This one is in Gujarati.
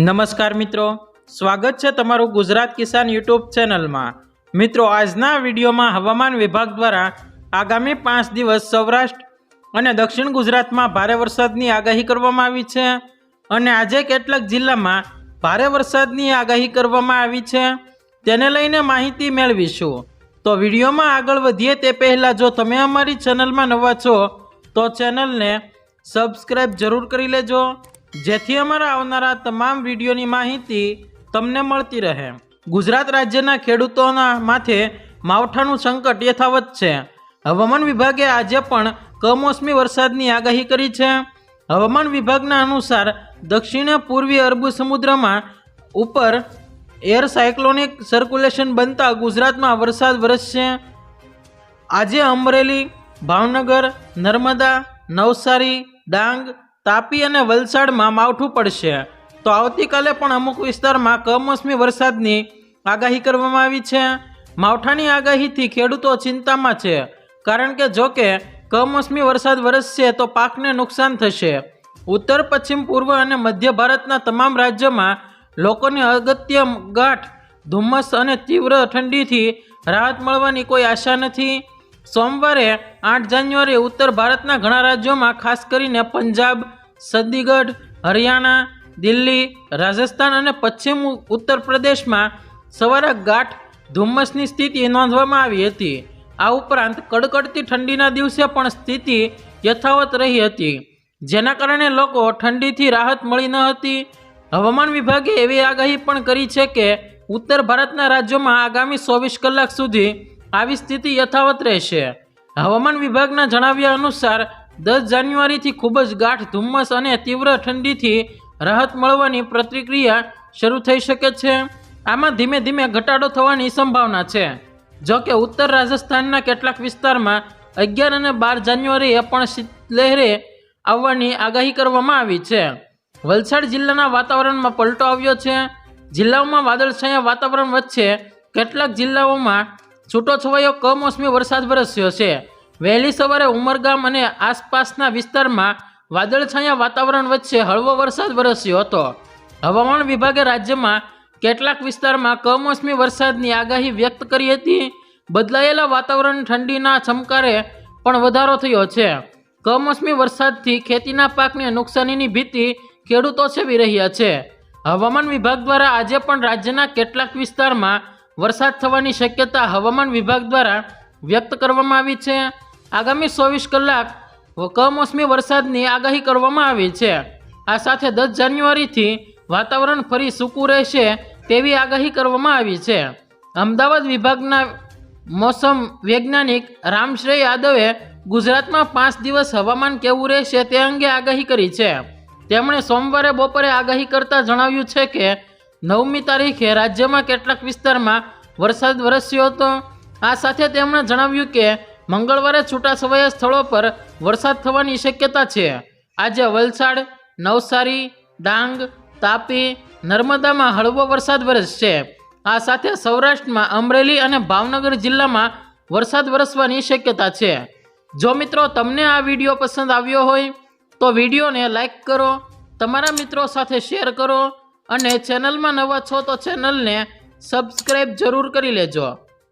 નમસ્કાર મિત્રો, સ્વાગત છે તમારું ગુજરાત કિસાન યુટ્યુબ ચેનલમાં. મિત્રો, આજના વિડીયોમાં હવામાન વિભાગ દ્વારા આગામી પાંચ દિવસ સૌરાષ્ટ્ર અને દક્ષિણ ગુજરાતમાં ભારે વરસાદની આગાહી કરવામાં આવી છે અને આજે કેટલાક જિલ્લામાં ભારે વરસાદની આગાહી કરવામાં આવી છે. તેને લઈને માહિતી મેળવીશું. તો વિડીયોમાં આગળ વધીએ તે પહેલાં જો તમે અમારી ચેનલમાં નવા છો, તો ચેનલને સબસ્ક્રાઈબ જરૂર કરી લેજો. જેથી અમારા આવનારા તમામ વિડીયોની માહિતી તમને મળતી રહે. ગુજરાત રાજ્યના ખેડૂતોના માથે માવઠાનું સંકટ યથાવત છે. હવામાન વિભાગે આજે પણ કમોસમી વરસાદની આગાહી કરી છે. હવામાન વિભાગના અનુસાર દક્ષિણ પૂર્વી અરબી સમુદ્રમાં ઉપર એર સાયક્લોનિક સર્ક્યુલેશન બનતા ગુજરાતમાં વરસાદ વરસશે. આજે અમરેલી, ભાવનગર, નર્મદા, નવસારી, ડાંગ તાપી અને વલસાડમાં માવઠું પડશે. તો આવતીકાલે પણ અમુક વિસ્તારમાં કમોસમી વરસાદની આગાહી કરવામાં આવી છે. માવઠાની આગાહીથી ખેડૂતો ચિંતામાં છે. કારણ કે જો કે કમોસમી વરસાદ વરસશે તો પાકને નુકસાન થશે. ઉત્તર, પશ્ચિમ, પૂર્વ અને મધ્ય ભારતના તમામ રાજ્યોમાં લોકોને અગત્ય ગાંઠ, ધુમ્મસ અને તીવ્ર ઠંડીથી રાહત મળવાની કોઈ આશા નથી. સોમવારે આઠ જાન્યુઆરી ઉત્તર ભારતના ઘણા રાજ્યોમાં ખાસ કરીને પંજાબ ચંદીગઢ, હરિયાણા, દિલ્હી, રાજસ્થાન અને પશ્ચિમ ઉત્તર પ્રદેશમાં સવારે ગાઢ ધુમ્મસની સ્થિતિ નોંધવામાં આવી હતી. આ ઉપરાંત કડકડતી ઠંડીના દિવસે પણ સ્થિતિ યથાવત રહી હતી. જેના કારણે લોકો ઠંડીથી રાહત મળી ન હતી. હવામાન વિભાગે એવી આગાહી પણ કરી છે કે ઉત્તર ભારતના રાજ્યોમાં આગામી ચોવીસ કલાક સુધી આવી સ્થિતિ યથાવત રહેશે. હવામાન વિભાગના જણાવ્યા અનુસાર દસ જાન્યુઆરીથી ખૂબ જ ગાઢ, ધુમ્મસ અને તીવ્ર ઠંડીથી રાહત મળવાની પ્રતિક્રિયા શરૂ થઈ શકે છે. આમાં ધીમે ધીમે ઘટાડો થવાની સંભાવના છે. જો કે ઉત્તર રાજસ્થાનના કેટલાક વિસ્તારમાં અગિયાર અને બાર જાન્યુઆરીએ પણ શીતલહેરે આવવાની આગાહી કરવામાં આવી છે. વલસાડ જિલ્લાના વાતાવરણમાં પલટો આવ્યો છે. જિલ્લાઓમાં વાદળછાયા વાતાવરણ વચ્ચે કેટલાક જિલ્લાઓમાં છૂટોછવાયો કમોસમી વરસાદ વરસ્યો છે. વહેલી સવારે ઉમરગામ અને આસપાસના વિસ્તારમાં વાદળછાયા વાતાવરણ વચ્ચે હળવો વરસાદ વરસ્યો હતો. હવામાન વિભાગે રાજ્યમાં કેટલાક વિસ્તારમાં કમોસમી વરસાદની આગાહી વ્યક્ત કરી હતી. બદલાયેલા વાતાવરણ ઠંડીના ચમકારે પણ વધારો થયો છે. કમોસમી વરસાદથી ખેતીના પાકને નુકસાનીની ભીતિ ખેડૂતો સેવી રહ્યા છે. હવામાન વિભાગ દ્વારા આજે પણ રાજ્યના કેટલાક વિસ્તારમાં વરસાદ થવાની શક્યતા હવામાન વિભાગ દ્વારા વ્યક્ત કરવામાં આવી છે. આગામી ચોવીસ કલાક કમોસમી વરસાદની આગાહી કરવામાં આવી છે. આ સાથે દસ જાન્યુઆરીથી વાતાવરણ ફરી સૂકું રહેશે તેવી આગાહી કરવામાં આવી છે. અમદાવાદ વિભાગના મોસમ વૈજ્ઞાનિક રામશ્રેય યાદવે ગુજરાતમાં પાંચ દિવસ હવામાન કેવું રહેશે તે અંગે આગાહી કરી છે. તેમણે સોમવારે બપોરે આગાહી કરતાં જણાવ્યું છે કે, નવમી તારીખે રાજ્યમાં કેટલાક વિસ્તારમાં વરસાદ વરસ્યો હતો. આ સાથે તેમણે જણાવ્યું કે મંગળવારે છૂટાછવાયા સ્થળો પર વરસાદ થવાની શક્યતા છે. આજે વલસાડ, નવસારી, ડાંગ, તાપી, નર્મદામાં હળવો વરસાદ વરસશે. આ સાથે સૌરાષ્ટ્રમાં અમરેલી અને ભાવનગર જિલ્લામાં વરસાદ વરસવાની શક્યતા છે. જો મિત્રો તમને આ વીડિયો પસંદ આવ્યો હોય, તો વિડીયોને લાઈક કરો, તમારા મિત્રો સાથે શેર કરો અને ચેનલમાં નવા છો તો ચેનલને સબસ્ક્રાઈબ જરૂર કરી લેજો.